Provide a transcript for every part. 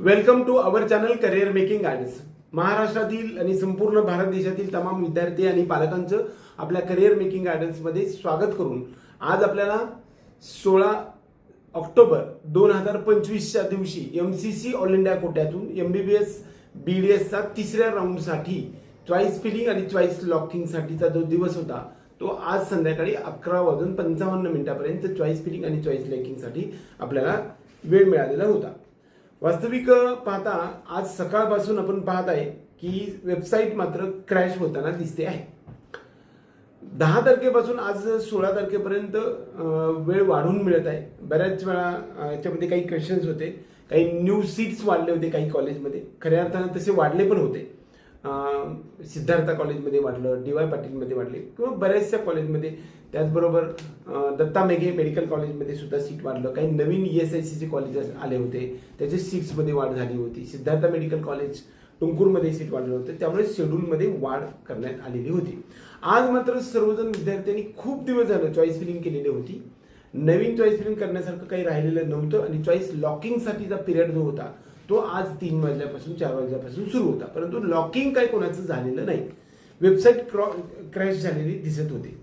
Welcome to our channel career making guidance महाराष्ट्रातील आणि संपूर्ण भारत देशातील तमाम विद्यार्थी आणि पालकांचं आपल्या करिअर मेकिंग गायडन्समध्ये स्वागत करून आज आपल्याला सोळा ऑक्टोबर दोन हजार पंचवीसच्या दिवशी M C C all India कोट्यातून M B B S B D एसचा तिसऱ्या राऊंडसाठी चॉईस फिलिंग आणि चॉईस लॉकिंगसाठीचा जो दिवस होता तो आज संध्याकाळी अकरा वाजून पंचावन्न मिनिटापर्यंत चॉईस फिलिंग आणि चॉईस लॉकिंगसाठी आपल्याला वेळ मिळालेला होता. वास्तविक पाहता आज सकाळपासून आपण पाहत आहे की वेबसाईट मात्र क्रॅश होताना दिसते आहे. दहा तारखेपासून आज सोळा तारखेपर्यंत वेळ वाढून मिळत आहे. बऱ्याच वेळा याच्यामध्ये काही क्वेश्चन्स होते. काही न्यू सीट्स वाढले होते काही कॉलेजमध्ये खऱ्या अर्थानं तसे वाढले पण होते. सिद्धार्थ कॉलेजमध्ये वाढलं डी वाय पाटीलमध्ये वाढले किंवा बऱ्याचशा कॉलेजमध्ये. त्याचबरोबर दत्ता मेघे मेडिकल कॉलेजमध्ये सुद्धा सीट वाढलं. काही नवीन ई एस आय सीचे कॉलेजेस आले होते त्याचे सीट्समध्ये वाढ झाली होती. सिद्धार्थ मेडिकल कॉलेज टुंकूरमध्ये सीट वाढलं होतं. त्यामुळे शेड्यूलमध्ये वाढ करण्यात आलेली होती. आज मात्र सर्वजण विद्यार्थ्यांनी खूप दिवस झालं चॉईस फिलिंग केलेली होती. नवीन चॉईस फिलिंग करण्यासारखं काही राहिलेलं नव्हतं आणि चॉईस लॉकिंगसाठीचा पिरियड जो होता तो आज तीन वाजल्यापासून चार वाजल्यापासून सुरू होता. परंतु लॉकिंग काही कोणाचं झालेलं नाही. वेबसाईट क्रॉ क्रॅश झालेली दिसत होती.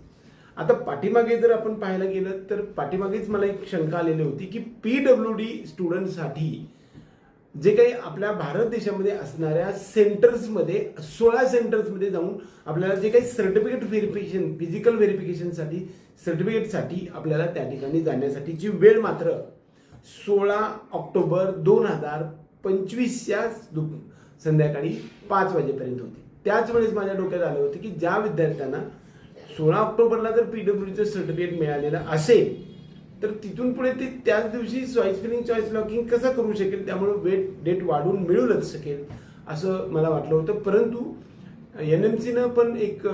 आता पाठीमागे जर आपण पाहायला गेलं तर पाठीमागेच मला एक शंका आलेली होती की पी डब्ल्यू डी स्टुडंटसाठी जे काही आपल्या भारत देशामध्ये असणाऱ्या सेंटर्समध्ये सोळा सेंटर्समध्ये जाऊन आपल्याला जे काही सर्टिफिकेट व्हेरिफिकेशन फिजिकल व्हेरिफिकेशनसाठी सर्टिफिकेटसाठी आपल्याला त्या ठिकाणी जाण्यासाठीची वेळ मात्र सोळा ऑक्टोबर दोन हजार पंचवीसच्या दुप- संध्याकाळी पाच वाजेपर्यंत होती. त्याच वेळेस माझ्या डोक्यात आलं होतं की ज्या विद्यार्थ्यांना सोळा ऑक्टोबरला जर पी डब्ल्यूचं सर्टिफिकेट मिळालेलं असेल तर तिथून पुढे ते त्याच दिवशी चॉईस फिलिंग चॉईस लॉकिंग कसं करू शकेल? त्यामुळे वेट डेट वाढून मिळूलच शकेल असं मला वाटलं होतं. परंतु एन एम सीनं पण एक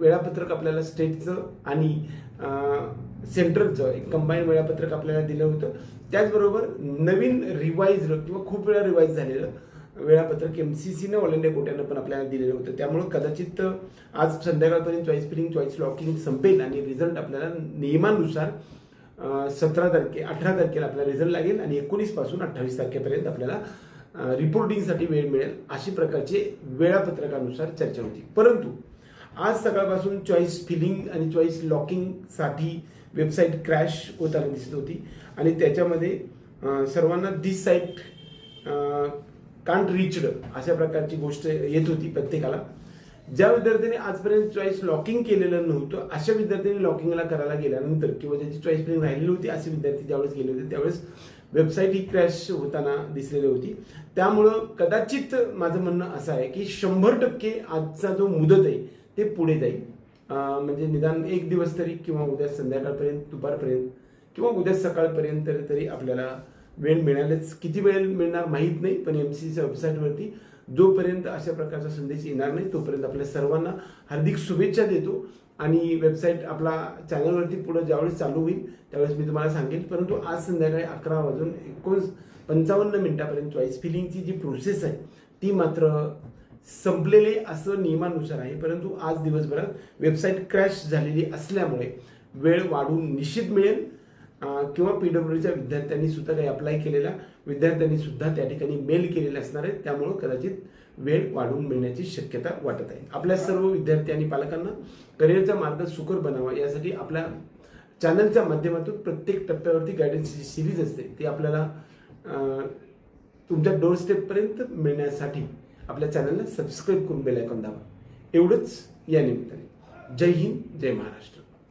वेळापत्रक आपल्याला स्टेटचं आणि सेंट्रलचं एक कंबाईन वेळापत्रक आपल्याला दिलं होतं. त्याचबरोबर नवीन रिवाईज किंवा खूप वेळा रिवाईज झालेलं वेळापत्रक एम सी सीनं ऑल इंडिया कोट्यानं पण आपल्याला दिलेलं होतं. त्यामुळं कदाचित आज संध्याकाळपर्यंत चॉईस फिलिंग चॉईस लॉकिंग संपेल आणि रिझल्ट आपल्याला नियमानुसार सतरा तारखे अठरा तारखेला आपल्याला रिझल्ट लागेल आणि एकोणीसपासून अठ्ठावीस तारखेपर्यंत आपल्याला रिपोर्टिंगसाठी वेळ मिळेल अशी प्रकारचे वेळापत्रकानुसार चर्चा होती. परंतु आज सकाळपासून चॉईस फिलिंग आणि चॉईस लॉकिंगसाठी वेबसाईट क्रॅश होताना दिसत होती. आणि त्याच्यामध्ये सर्वांना दिस साईट कांट रिचड अशा प्रकारची गोष्ट येत होती प्रत्येकाला. ज्या विद्यार्थ्यांनी आजपर्यंत चॉईस लॉकिंग केलेलं नव्हतं अशा विद्यार्थ्यांनी लॉकिंगला करायला गेल्यानंतर किंवा ज्यांची चॉईस फिलिंग राहिलेली होती असे विद्यार्थी ज्यावेळेस गेले होते त्यावेळेस वेबसाईट ही क्रॅश होताना दिसलेली होती. त्यामुळं कदाचित माझं म्हणणं असं आहे की शंभर टक्के आजचा जो मुदत आहे ते पुढे जाईल. म्हणजे निदान एक दिवस तरी किंवा उद्या संध्याकाळपर्यंत दुपारपर्यंत किंवा उद्या सकाळपर्यंत तरी- तरी आपल्याला वेळ मिळालेच. किती वेळ मिळणार माहीत नाही पण एम सी वेबसाईटवरती जोपर्यंत अशा प्रकारचा संदेश येणार नाही तोपर्यंत आपल्या सर्वांना हार्दिक शुभेच्छा देतो. आणि वेबसाईट आपला चॅनलवरती पुढे ज्यावेळेस चालू होईल त्यावेळेस मी तुम्हाला सांगेन परंतु आज संध्याकाळी अकरा वाजून एकोणीस पंचावन्न मिनिटापर्यंत चॉईस फिलिंगची जी प्रोसेस आहे ती मात्र संपलेले असं नियमानुसार आहे परंतु आज दिवसभरात वेबसाईट क्रॅश झालेली असल्यामुळे वेळ वाढून निश्चित मिळेल. किंवा किंवा पीडब्ल्यूडीच्या विद्यार्थ्यांनी सुद्धा काही अप्लाय केलेल्या विद्यार्थ्यांनी सुद्धा त्या ठिकाणी मेल केलेले असणार आहेत. त्यामुळं कदाचित वेळ वाढवून मिळण्याची शक्यता वाटत आहे. आपल्या सर्व विद्यार्थी आणि पालकांना करिअरचा मार्ग सुकर बनावा यासाठी आपल्या चॅनलच्या माध्यमातून प्रत्येक टप्प्यावरती गायडन्सची सिरीज असते ती आपल्याला तुमच्या डोर स्टेपपर्यंत मिळण्यासाठी आपल्या चॅनलला सबस्क्राईब करून बेलायकॉन दाबा. एवढंच या निमित्ताने. जय हिंद जय महाराष्ट्र.